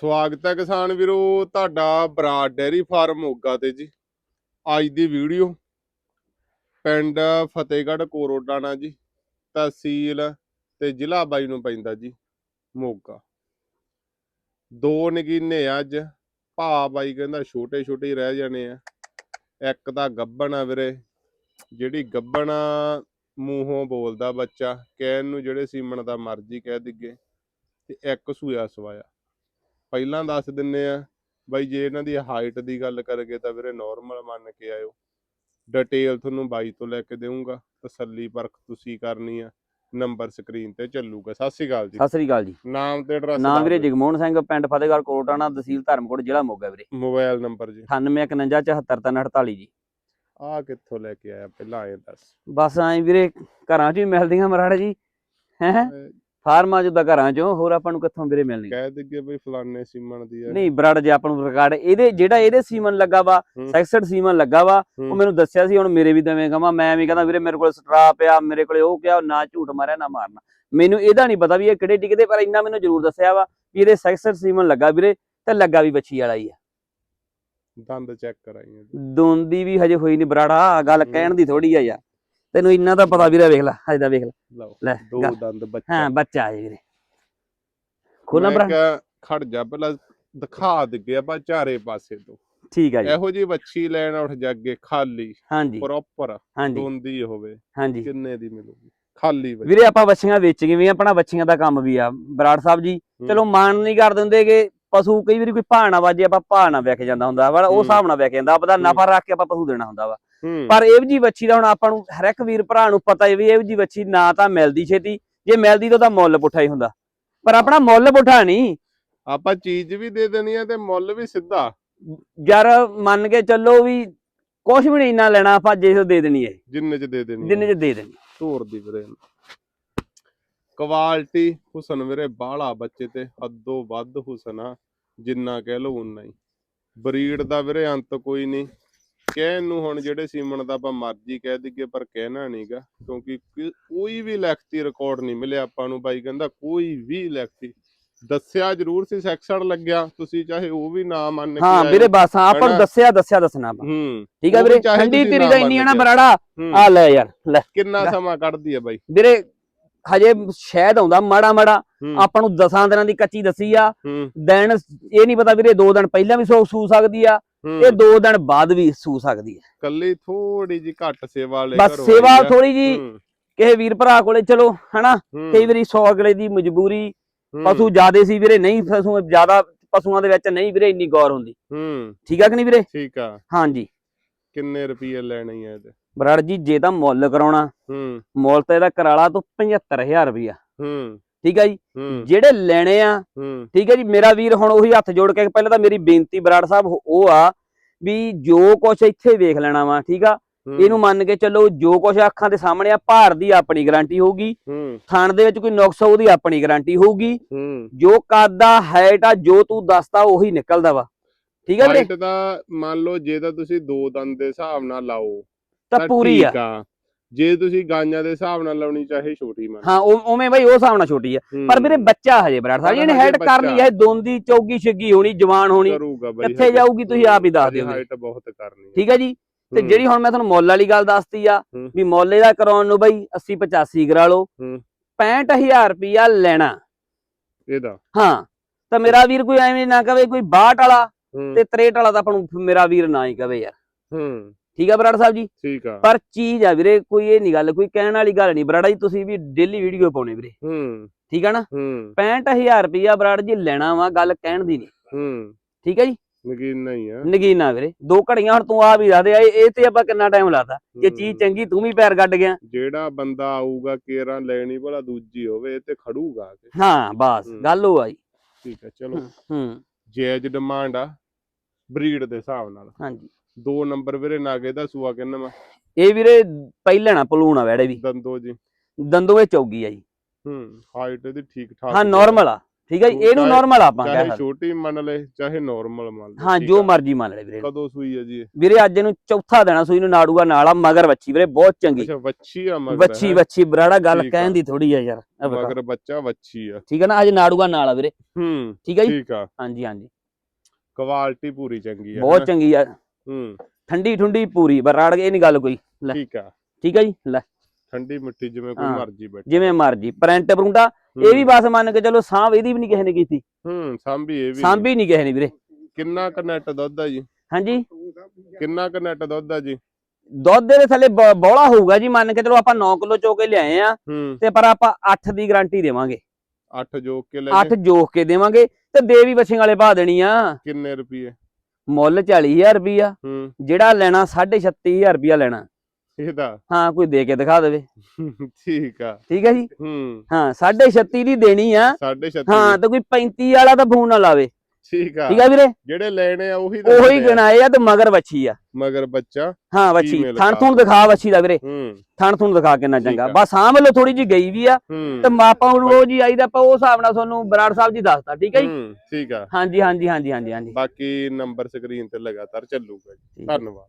ਸਵਾਗਤ ਹੈ ਕਿਸਾਨ ਵੀਰੋ, ਤੁਹਾਡਾ ਬਰਾਡ ਡੈਰੀ ਫਾਰਮ ਮੋਗਾ ਤੇ ਜੀ। ਅੱਜ ਦੀ ਵੀਡੀਓ ਪਿੰਡ ਫਤਿਹਗੜ੍ਹ ਕੋਰੋਡਾਣਾ ਜੀ, ਤਹਿਸੀਲ ਤੇ ਜ਼ਿਲ੍ਹਾ ਬਾਈ ਨੂੰ ਪੈਂਦਾ ਜੀ, ਮੋਗਾ। ਦੋ ਨਗੀਨੇ ਆ ਅੱਜ ਭਾ ਬਾਈ ਕਹਿੰਦਾ ਛੋਟੇ ਛੋਟੇ ਰਹਿ ਜਾਣੇ ਆ। ਇੱਕ ਤਾਂ ਗੱਬਣ ਆ ਵੀਰੇ, ਜਿਹੜੀ ਗੱਬਣ ਮੂੰਹੋਂ ਬੋਲਦਾ ਬੱਚਾ, ਕਹਿਣ ਨੂੰ ਜਿਹੜੇ ਸੀਮਣ ਦਾ ਮਰਜ਼ੀ ਕਹਿ ਦਿੱਗੇ, ਤੇ ਇੱਕ ਸੂਆ ਸਵਾਇਆ। ਪਹਿਲਾਂ ਦੱਸ ਦਿੰਨੇ ਆ ਬਾਈ ਜੇ ਇਹਨਾਂ ਦੀ ਹਾਈਟ ਦੀ ਗੱਲ ਕਰਗੇ ਤਾਂ ਵੀਰੇ ਨਾਰਮਲ ਮੰਨ ਕੇ ਆਇਓ। ਡਿਟੇਲ ਤੁਹਾਨੂੰ ਬਾਈ ਤੋਂ ਲੈ ਕੇ ਦੇਵਾਂਗਾ ਤਸੱਲੀ ਪਰਖ ਤੁਸੀਂ ਕਰਨੀ ਆ ਨੰਬਰ ਸਕਰੀਨ ਤੇ ਚੱਲੂਗਾ। ਸਤਿ ਸ਼੍ਰੀ ਅਕਾਲ ਜੀ। ਸਤਿ ਸ੍ਰੀ ਅਕਾਲ ਜੀ। ਨਾਮ ਤੇ ਐਡਰੈਸ ਨਾਮ ਵੀਰੇ ਜਗਮੋਹਨ ਸਿੰਘ ਪਿੰਡ ਫਤਿਹਗੜ੍ਹ ਕੋਟਾਣਾ ਤਹਿਸੀਲ ਧਰਮਕੋਟ ਜ਼ਿਲ੍ਹਾ ਮੋਗਾ ਵੀਰੇ। ਮੋਬਾਈਲ ਨੰਬਰ ਜੀ। 9851747348 ਜੀ। ਆ ਕਿੱਥੋਂ ਲੈ ਕੇ ਆਇਆ? ਪਹਿਲਾਂ ਇਹ ਦੱਸ। ਬਸ ਐਂ ਵੀਰੇ ਘਰਾਂ 'ਚ ਹੀ ਮਿਲਦੀਆਂ ਮਰਾੜ ਜੀ। ਹੈ? ਫਾਰਮਾਂ 'ਚ ਤਾਂ ਘਰਾਂ 'ਚੋਂ ਹੋਰ ਆਪਾਂ ਨੂੰ ਕਿੱਥੋਂ ਵੀਰੇ ਮਿਲਣੀ ਕਹਿ ਦਿੱਗੇ ਬਈ ਫਲਾਨੇ ਸੀਮਣ ਦੀ ਆ ਨਹੀਂ ਬਰੜ ਜੇ ਆਪਾਂ ਨੂੰ ਰਿਕਾਰਡ ਇਹਦੇ ਜਿਹੜਾ ਇਹਦੇ ਸੀਮਨ ਲੱਗਾ ਵਾ ਹੂੰ। ਸੈਕਸਡ ਸੀਮਨ ਲੱਗਾ ਵਾ ਹੂੰ। ਉਹ ਮੈਨੂੰ ਦੱਸਿਆ ਸੀ ਹੁਣ ਮੇਰੇ ਵੀ ਦਵੇਂ ਕਹਾਂ ਮੈਂ ਵੀ ਕਹਿੰਦਾ ਵੀਰੇ ਮੇਰੇ ਕੋਲ ਸਟਰਾ ਪਿਆ ਮੇਰੇ ਕੋਲੇ ਉਹ ਕਿਹਾ ਨਾ ਝੂਠ ਮਾਰਿਆ ਨਾ ਮਾਰਨਾ ਮੈਨੂੰ ਇਹਦਾ ਨਹੀਂ ਪਤਾ ਵੀ ਇਹ ਕਿਹੜੇ ਟਿਕਦੇ ਪਰ ਇੰਨਾ ਮੈਨੂੰ ਜ਼ਰੂਰ ਦੱਸਿਆ ਵਾ ਵੀ ਇਹਦੇ ਸੈਕਸਡ ਸੀਮਨ ਲੱਗਾ ਵੀਰੇ ਤੇ ਲੱਗਾ ਵੀ ਬੱਚੀ ਵਾਲਾ ਹੀ ਆ ਦੰਦ ਚੈੱਕ ਕਰਾਈਆਂ ਦੋਂਦੀ ਵੀ ਹਜੇ ਹੋਈ ਨਹੀਂ ਬਰਾੜਾ ਗੱਲ ਹੂੰ। ਕਹਿਣ ਦੀ ਥੋੜੀ ਆ ਯਾਰ ਤੈਨੂੰ ਇੰਨਾ ਤਾਂ ਪਤਾ ਵੀਰੇ ਵੇਖ ਲੈ ਹਜੇ ਦਾ ਵੇਖ ਲੈ। ਲੈ ਦੋ ਦੰਦ ਬੱਚਾ। ਹਾਂ ਬੱਚਾ ਆ ਵੀਰੇ। ਖੋਲਾਂ ਕਿਹਾ ਖੜ ਜਾ ਪਹਿਲਾਂ ਦਿਖਾ ਦਿੱਗੇ ਆਪਾਂ ਚਾਰੇ ਪਾਸੇ ਤੋਂ। ਠੀਕ ਆ ਜੀ। ਇਹੋ ਜੀ ਵੱਛੀ ਲੈਣ ਉੱਠ ਜਾ ਅੱਗੇ ਖਾਲੀ। ਹਾਂਜੀ। ਪ੍ਰੋਪਰ ਦੋਂਦੀ ਹੋਵੇ ਹਾਂਜੀ। ਕਿੰਨੇ ਦੀ ਮਿਲੂਗੀ? ਖਾਲੀ ਵੀਰੇ ਆਪਾਂ ਬੱਚੀਆਂ ਵੇਚ ਗਏ ਵੀ ਆਪਣਾ ਬੱਚੀਆਂ ਦਾ ਕੰਮ ਵੀ ਆ। ਬਰਾੜ ਸਾਹਿਬ ਜੀ ਚਲੋ ਮਾਨ ਨਹੀਂ ਕਰ ਦਿੰਦੇ ਕਿ ਪਸ਼ੂ ਕਈ ਵਾਰੀ ਕੋਈ ਨਾ ਵਾਜੇ ਆਪਾਂ ਨਾ ਵਿਕ ਜਾਂਦਾ ਹੁੰਦਾ ਵਾ ਉਹ। ਹਿਸਾਬ ਨਾਲ ਵਿਕ ਜਾਂਦਾ ਆਪਦਾ। ਨਫਾ ਰੱਖ ਕੇ ਆਪਾਂ ਪਸ਼ੂ ਦੇਣਾ ਹੁੰਦਾ ਵਾ। ਪਰ ਇਹ ਜੀ ਵੱਛੀ ਦਾ ਹੁਣ ਆਪਾਂ ਨੂੰ ਹਰ ਇੱਕ ਵੀਰ ਭਰਾ ਨੂੰ ਪਤਾ ਹੈ ਵੀ ਇਹ ਜੀ ਵੱਛੀ ਨਾ ਤਾਂ ਮਿਲਦੀ ਛੇਤੀ ਜੇ ਮਿਲਦੀ ਤਾਂ ਉਹਦਾ ਮੁੱਲ ਪੁੱਠਾ ਹੀ ਹੁੰਦਾ। ਪਰ ਆਪਣਾ ਮੁੱਲ ਪੁੱਠਾ ਨਹੀਂ। ਆਪਾਂ ਚੀਜ਼ ਵੀ ਦੇ ਦੇਣੀ ਆ ਤੇ ਮੁੱਲ ਵੀ ਸਿੱਧਾ। ਯਾਰ ਮੰਨ ਕੇ ਚੱਲੋ ਵੀ ਕੁਝ ਵੀ ਨਹੀਂ ਇੰਨਾ ਲੈਣਾ ਆਪਾਂ ਜੇ ਦੇ ਦੇਣੀ ਹੈ ਜਿੰਨੇ ਚ ਦੇ ਦੇਣੀ ਜਿੰਨੇ ਚ ਦੇ ਦੇਣੀ। ਧੂਰ ਦੀ ਵੀਰੇ। ਕੁਆਲਿਟੀ ਹੁਸਨ ਵੀਰੇ ਬਾਹਲਾ ਬੱਚੇ ਤੇ ਹੱਦੋਂ ਵੱਧ ਹੁਸਨ ਆ ਜਿੰਨਾ ਕਹਿ ਲਓ ਉਨਾ ਹੀ ਬਰੀਡ ਦਾ ਵੀਰੇ ਅੰਤ ਕੋਈ ਨਹੀਂ ਕਹਿਣ ਨੂੰ ਹੁਣ ਜਿਹੜੇ ਸੀਮਨ ਦਾ ਆਪਾਂ ਮਰਜ਼ੀ ਕਹਿ ਦਈਏ ਪਰ ਕਹਿਣਾ ਨਹੀਂਗਾ ਕਿਉਂਕਿ ਕੋਈ ਵੀ ਲਿਖਤੀ ਰਿਕਾਰਡ ਨਹੀਂ ਮਿਲਿਆ ਆਪਾਂ ਨੂੰ ਬਾਈ ਕਹਿੰਦਾ ਕੋਈ ਵੀ ਲਿਖਤੀ ਦੱਸਿਆ ਜ਼ਰੂਰ ਸੀ ਸੈਕਸਡ ਲੱਗਿਆ ਤੁਸੀਂ ਚਾਹੇ ਉਹ ਵੀ ਨਾ ਮੰਨ ਕੇ ਹਾਂ। ਵੀਰੇ ਬਸ ਹਾਂ, ਆਪਾਂ ਨੂੰ? ਦੱਸਿਆ ਦੱਸਿਆ ਦੱਸਣਾ ਆਪਾਂ ਹੂੰ ਠੀਕ ਆ ਵੀਰੇ ਠੰਡੀ ਤੇਰੀ ਦਾ ਇੰਨੀ ਨਾ ਮੰਨ ਬਰਾੜਾ ਹੂੰ। ਆ ਲੈ ਯਾਰ ਲੈ ਕਿੰਨਾ। ਸਮਾਂ ਕੱਢਦੀ ਆ ਬਾਈ ਵੀਰੇ ਹਜੇ ਸ਼ਾਇਦ ਆਉਂਦਾ ਮਾੜਾ ਮਾੜਾ। ਆਪਾਂ ਨੂੰ ਦਸਾਂ ਦਿਨਾਂ ਦੀ ਕੱਚੀ ਦੱਸੀ ਆ। ਦਿਨ ਇਹ ਨਹੀਂ ਪਤਾ ਵੀਰੇ ਦੋ ਦਿਨ ਪਹਿਲਾਂ ਵੀ ਸੂ ਸੂ ਸਕਦੀ ਆ ਇਹ ਦੋ ਦਿਨ ਬਾਅਦ ਵੀ ਸੂ ਸਕਦੀ ਆ। ਕੱਲੀ ਥੋੜੀ ਜੀ ਘੱਟ ਸੇਵਾ ਲੈ ਬਸ ਸੇਵਾ। ਥੋੜੀ ਜੀ ਕਿਸੇ ਵੀਰ ਭਰਾ ਕੋਲੇ ਚਲੋ ਹਨਾ? ਕਈ ਵਾਰੀ 100 ਅਗਲੇ ਦੀ ਮਜਬੂਰੀ ਪਸ਼ੂ ਜ਼ਿਆਦੇ ਸੀ ਵੀਰੇ ਨਹੀਂ ਪਸ਼ੂ ਜ਼ਿਆਦਾ ਪਸ਼ੂਆਂ ਦੇ ਵਿੱਚ ਨਹੀਂ ਵੀਰੇ ਇੰਨੀ ਗੌਰ ਹੁੰਦੀ। ਹੂੰ। ਠੀਕ ਆ ਕਿ ਨਹੀਂ ਵੀਰੇ? ਠੀਕ ਆ। ਹਾਂਜੀ। ਕਿੰਨੇ ਰੁਪਏ ਲੈਣੇ ਆ ਇਹਦੇ? ਬਰਾੜ ਜੀ ਜੇ ਤਾਂ ਮੁੱਲ ਕਰਾਉਣਾ ਹੂੰ। ਮੁੱਲ ਤਾਂ ਇਹਦਾ ਕਰਾਲਾ ਤੋਂ 75000 ਰੁਪਇਆ ਹੂੰ। ਠੀਕ ਆ ਜੀ? ਹੂੰ। ਜਿਹੜੇ ਲੈਣੇ ਆ ਹੂੰ। ਠੀਕ ਹੈ ਜੀ ਮੇਰਾ ਵੀਰ ਹੁਣ ਉਹੀ ਹੱਥ ਜੋੜ ਕੇ ਪਹਿਲਾਂ ਤਾਂ ਮੇਰੀ ਬੇਨਤੀ ਬਰਾੜ ਸਾਹਿਬ ਉਹ- ਆ ਵੀ ਜੋ ਕੁਛ ਇੱਥੇ ਵੇਖ ਲੈਣਾ ਵਾ ਠੀਕ ਆ? ਹੂੰ, ਇਹਨੂੰ ਮੰਨ ਕੇ ਚੱਲੋ ਜੋ ਕੁਛ ਅੱਖਾਂ ਦੇ ਸਾਹਮਣੇ ਆ ਭਾਰ ਦੀ ਆਪਣੀ ਗਾਰੰਟੀ ਹੋਊਗੀ। ਹੂੰ। ਥਣ ਦੇ ਵਿੱਚ ਕੋਈ ਨੁਕਸ ਆ ਉਹਦੀ ਆਪਣੀ ਗਾਰੰਟੀ ਹੋਊਗੀ। ਹੂੰ। ਜੋ ਕਾਦਾ ਹਾਈਟ ਆ ਜੋ ਤੂੰ ਦੱਸਦਾ ਉਹੀ ਨਿਕਲਦਾ ਵਾ। ਠੀਕ ਹੈ ਵੀਰੇ ਹਾਈਟ ਦਾ ਮੰਨ ਲਓ ਜੇ ਤਾਂ ਤੁਸੀਂ ਦੋ ਦੰਦ ਦੇ ਹਿਸਾਬ ਨਾਲ ਲਾਓ ਤਾਂ ਪੂਰੀ ਆ ਠੀਕ ਆ। ਜੇ ਤੁਸੀਂ ਗਾਈਆਂ ਦੇ ਹਿਸਾਬ ਨਾਲ ਲਾਉਣੀ ਚਾਹੇ ਛੋਟੀ ਮੰਨ ਹਾਂ ਉਹ- ਉਵੇਂ ਬਈ ਉਹ ਹਿਸਾਬ ਨਾਲ ਛੋਟੀ ਆ। ਪਰ ਵੀਰੇ ਬੱਚਾ ਹਜੇ ਬਰਾੜ ਸਾਹਿਬ ਇਹਨੇ ਹਜੇ ਹਾਈਟ ਕਰਨੀ ਬੱਚਾ। ਹੈ ਦੋਂਦੀ ਚੌਗੀ ਛਿੱਗੀ ਹੋਣੀ ਜਵਾਨ ਹੋਣੀ। ਕਰੂਗਾ ਬਾਈ ਕਿੱਥੇ ਜਾਊਗੀ ਤੁਸੀਂ ਆਪ ਹੀ ਦੱਸ ਦਿਓ ਵੀਰੇ। ਹਾਈਟ ਬਹੁਤ ਕਰਨੀ। ਠੀਕ ਹੈ ਜੀ? ਤੇ ਜਿਹੜੀ ਹੁਣ ਮੈਂ ਤੁਹਾਨੂੰ ਮੁੱਲ ਵਾਲੀ ਗੱਲ ਦੱਸਤੀ ਆ ਹੂੰ। ਵੀ ਮੁੱਲ ਇਹਦਾ ਕਰਾਉਣ ਨੂੰ ਬਈ 80 85 ਕਰਾ ਲਓ। ਹੂੰ। 65000 ਰੁਪਿਆ ਲੈਣਾ। ਇਹਦਾ। ਹਾਂ ਤਾਂ ਮੇਰਾ ਵੀਰ ਕੋਈ ਐਵੇਂ ਨਾ ਕਵੇ ਕੋਈ 62 ਵਾਲਾ ਹੂੰ। ਤੇ 63 ਵਾਲਾ ਤਾਂ ਆਪਾਂ ਨੂੰ ਮੇਰਾ ਵੀਰ ਨਾ ਹੀ ਕਵੇ ਯਾਰ। ਹੂੰ। ਠੀਕ ਆ ਬਰਾੜ ਸਾਹਿਬ ਜੀ? ਠੀਕ ਆ। ਪਰ ਚੀਜ਼ ਆ ਵੀਰੇ ਕੋਈ ਇਹ ਨਹੀਂ ਗੱਲ ਕੋਈ ਕਹਿਣ ਵਾਲੀ ਗੱਲ ਨਹੀਂ। ਬਰਾੜਾ ਜੀ ਤੁਸੀਂ ਵੀ ਡੇਲੀ ਵੀਡੀਓ ਪਾਉਣੇ ਵੀਰੇ। ਹੂੰ। ਠੀਕ ਆ ਨਾ? ਹੂੰ। 65000 ਰੁਪਿਆ ਬਰਾੜ ਜੀ ਲੈਣਾ ਵਾ ਗੱਲ ਕਹਿਣ ਦੀ ਨਹੀਂ। ਹੂੰ। ਠੀਕ ਹੈ ਜੀ? ਨਗੀਨ ਨਹੀਂ ਆ। ਨਗੀਨਾ ਵੀਰੇ। ਦੋ ਘੜੀਆਂ ਹੁਣ ਤੂੰ ਆ ਵੀ ਦੱਸ ਦੇ ਇਹ ਤੇ ਆਪਾਂ ਕਿੰਨਾ ਟਾਈਮ ਲਾਤਾ। ਜੇ ਹੂੰ। ਚੀਜ਼ ਚੰਗੀ ਤੂੰ ਵੀ ਪੈਰ ਕੱਢ ਗਿਆ। ਜਿਹੜਾ ਬੰਦਾ ਆਊਗਾ ਕੇਰਾਂ ਲੈਣੀ ਭਲਾ ਦੂਜੀ ਹੋਵੇ ਤੇ ਖੜੂਗਾ ਆ। ਹਾਂ ਬਸ ਹੂੰ। ਗੱਲ ਉਹ ਆਈ ਠੀਕ ਹੈ ਚਲੋ। ਹੂੰ। ਜਾਇਜ਼ ਡਿਮਾਂਡ ਆ ਬਰੀਡ ਦੇ ਹਿਸਾਬ ਨਾਲ। ਹਾਂਜੀ। ਦੋ ਨੰਬਰ ਵੀਰੇ ਨਾਗੇ ਦਾ ਸੂਆ ਕਿੰਨਾ ਵਾ ਇਹ ਵੀਰੇ ਪਹਿਲਣਾ ਪਲੂਣਾ ਵੈੜੇ ਵੀ ਦੰਦੋ ਜੀ ਦੰਦੋਂ ਵਿੱਚ ਚੌਗੀ ਆ ਜੀ ਹੂੰ ਹਾਈਟ ਇਹਦੀ ਠੀਕ ਠਾਕ ਹਾਂ ਹੀ। ਨਾਰਮਲ ਆ ਠੀਕ ਹੈ ਇਹਨੂੰ ਨਾਰਮਲ ਆਪਾਂ ਕਹਿ ਚਾਹੇ ਸਕਦੇ ਛੋਟੀ ਮੰਨ ਲੈ ਚਾਹੇ ਨਾਰਮਲ ਮੰਨ ਲੈ ਹਾਂ ਜੋ। ਮਰਜ਼ੀ ਮੰਨ ਲੈ ਵੀਰੇ ਕਦੋਂ ਸੂਈ ਹੈ ਜੀ? ਵੀਰੇ ਅੱਜ ਇਹਨੂੰ ਚੌਥਾ ਦੇਣਾ ਸੂਈ ਨੂੰ ਨਾੜੂਆ ਨਾਲ ਆ ਮਗਰ ਵੱਛੀ ਵੀਰੇ ਬਹੁਤ ਚੰਗੀ ਅੱਛਾ ਵੱਛੀ ਆ ਮਗਰ ਵੱਛੀ ਹੈਂ? ਵੱਛੀ ਬਰਾੜਾ ਗੱਲ ਠੀਕ ਆ। ਕਹਿਣ ਦੀ ਥੋੜੀ ਆ ਯਾਰ। ਮਗਰ ਬੱਚਾ ਵੱਛੀ ਆ ਠੀਕ ਹੈ ਨਾ ਅੱਜ ਨਾੜੂਆ ਨਾਲ ਆ ਵੀਰੇ ਹੂੰ ਠੀਕ ਹੈ ਜੀ ਠੀਕ ਆ ਹਾਂਜੀ ਹਾਂਜੀ ਕੁਆਲਿਟੀ ਪੂਰੀ ਚੰਗੀ ਆ ਬਹੁਤ ਹੈਂ? ਚੰਗੀ ਆ ਹੂੰ। ਠੰਡੀ ਠੁੰਡੀ ਪੂਰੀ ਬਰਾੜ ਇਹ ਨਹੀਂ ਗੱਲ ਕੋਈ। ਲੈ। ਠੀਕ ਆ। ਠੀਕ ਹੈ ਜੀ? ਲੈ। ਠੰਡੀ ਮਿੱਠੀ ਜਿਵੇਂ ਕੋਈ। ਮਰਜ਼ੀ ਬੈਠੇ। ਜਿਵੇਂ ਮਰਜ਼ੀ। ਪ੍ਰਿੰਟ ਪਰੁੰਟਾ ਇਹ ਵੀ ਬਸ ਮੰਨ ਕੇ ਚਲੋ ਸਾਂਭ ਇਹਦੀ ਵੀ ਨਹੀਂ ਕਿਸੇ ਨੇ ਕੀਤੀ। ਹੂੰ ਸਾਂਭੀ ਇਹ ਵੀ। ਸਾਂਭੀ ਨਹੀਂ ਕਿਸੇ ਨੇ ਵੀਰੇ। ਕਿੰਨਾ ਕ ਨੈਟ ਦੁੱਧ ਆ ਜੀ? ਹਾਂਜੀ? ਕਿੰਨਾ ਕ ਨੈਟ ਦੁੱਧ ਆ ਜੀ? ਦੁੱਧ ਦੇ ਥੱਲੇ ਬੌਲਾ ਹੋਊਗਾ ਜੀ ਮੰਨ ਕੇ ਚਲੋ ਆਪਾਂ 9 ਕਿਲੋ ਚੋ ਕੇ ਲਿਆਏ ਆ ਤੇ ਪਰ ਆਪਾਂ 8 ਦੀ ਗਾਰੰਟੀ ਦੇਵਾਂਗੇ। 8 ਜੋਕ ਕੇ ਲੈ 8 ਜੇ ਜੋਖ ਕੇ ਦੇਵਾਂਗੇ ਤੇ ਦੇ ਵੀ ਬੱਚਿਆਂ ਵਾਲੇ ਪਾ ਦੇਣੀ ਆ। ਕਿੰਨੇ ਰੁਪਏ? ਮੁੱਲ 40000 ਰੁਪਿਆ ਹੂੰ। ਜਿਹੜਾ ਲੈਣਾ 36500 ਰੁਪਿਆ ਲੈਣਾ। ਇਹਦਾ? ਹਾਂ ਕੋਈ ਦੇ ਕੇ ਦਿਖਾ ਦੇਵੇ। ਠੀਕ ਆ। ਠੀਕ ਹੈ ਜੀ? ਹੂੰ। ਹਾਂ 36 ਦੀ ਦੇਣੀ ਆ। ਸਾਢੇ 36 ਹਾਂ ਤੇ ਕੋਈ 35 ਵਾਲਾ ਤਾਂ ਫੋਨ ਨਾ ਲਾਵੇ। ਠੀਕ ਆ। ਠੀਕ ਆ ਵੀਰੇ? ਜਿਹੜੇ ਲੈਣੇ ਆ ਉਹੀ ਉਹੀ। ਗਣਾਏ ਆ ਤੇ ਮਗਰ ਵੱਛੀ ਆ। ਮਗਰ ਬੱਚਾ ਹਾਂ ਵੱਛੀ। ਥਣ। ਥੁਣ ਦਿਖਾ ਵੱਛੀ ਦਾ ਵੀਰੇ। ਹੂੰ। ਥਣ ਥੁਣ ਦਿਖਾ ਕਿੰਨਾ ਚੰਗਾ। ਬਸ ਸਾਂਭ ਲਓ ਥੋੜੀ ਜੀ ਗਈ ਵੀ ਆ ਹੂੰ। ਤੇ ਮਾਪਾ ਨੂੰ ਉਹ ਜੀ ਆਈਦਾ ਆਪਾਂ ਉਹ ਹਿਸਾਬ ਨਾਲ ਤੁਹਾਨੂੰ ਬਰਾੜ ਸਾਹਿਬ ਜੀ ਦੱਸਤਾ ਠੀਕ ਹੈ ਜੀ? ਹੂੰ ਠੀਕ ਆ। ਹਾਂਜੀ ਹਾਂਜੀ ਹਾਂਜੀ ਹਾਂਜੀ ਹਾਂਜੀ। ਬਾਕੀ ਨੰਬਰ ਸਕਰੀਨ ਤੇ ਲਗਾਤਾਰ ਚੱਲੂਗਾ ਜੀ। ਹੈ। ਧੰਨਵਾਦ।